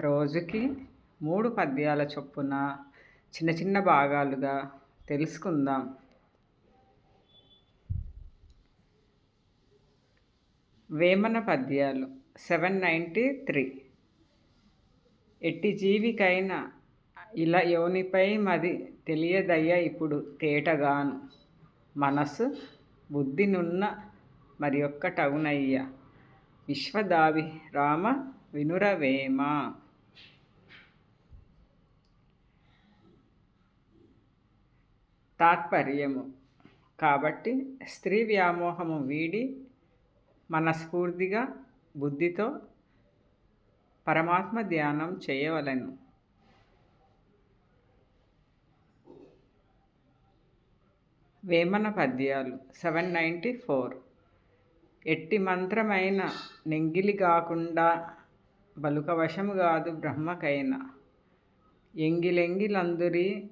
రోజుకి మూడు పద్యాల చొప్పున చిన్న చిన్న భాగాలుగా తెలుసుకుందాం. వేమన పద్యాలు సెవెన్ నైంటీ త్రీ. ఎట్టి జీవికైనా ఇలా యోనిపై మది తెలియదయ్యా ఇప్పుడు తేటగాను. మనసు బుద్ధినున్న మరి ఒక్కటవునయ్య విశ్వదావి రామ వినురవేమ. తాత్పర్యము. కాబట్టి స్త్రీ వ్యామోహము వీడి మనస్ఫూర్తిగా బుద్ధితో పరమాత్మ ధ్యానం చేయవలను. వేమన పద్యాలు సెవెన్ నైంటీ ఫోర్. ఎట్టి మంత్రమైన నెంగిలి కాకుండా బలుకవశము కాదు బ్రహ్మకైన. ఎంగిలెంగిలందురి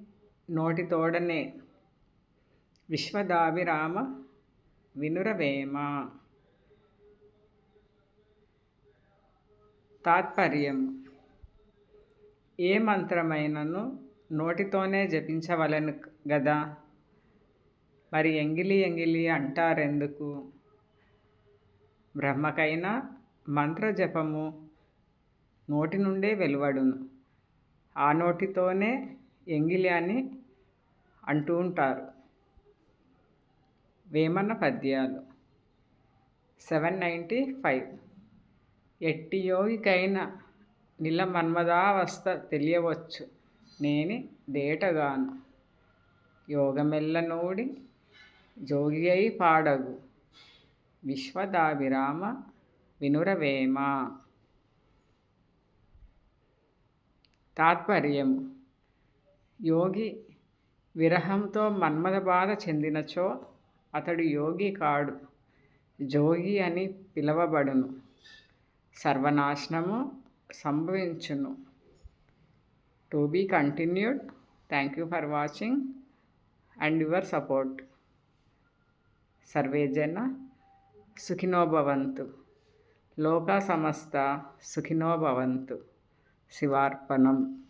నోటితోడనే విశ్వదాభిరామ వినురవేమ. తాత్పర్యం. ఏ మంత్రమైనను నోటితోనే జపించవలను గదా? మరి ఎంగిలి ఎంగిలి అంటారెందుకు? బ్రహ్మకైనా మంత్రజపము నోటి నుండే వెలువడును. ఆ నోటితోనే ఎంగిలి అని అంటూ ఉంటారు. వేమన పద్యాలు. Seven ninety five. ఎట్టి యోగికైన నిల మన్మదావస్థ తెలియవచ్చు. నేని దేటగాను? యోగమెల్ల నూడి జోగి అయి పాడగు. విశ్వదాభిరామ వినురవేమ? తాత్పర్యము. యోగి విరహంతో మన్మద బాధ చెందినచో అతడు యోగి కాడు జోగి అని పిలవబడును. సర్వనాశనము సంభవించును. To be continued. Thank you for watching and your support. Survey జన సుఖినోభవంతు. లోక సమస్త సుఖినోభవంతు. శివార్పణం.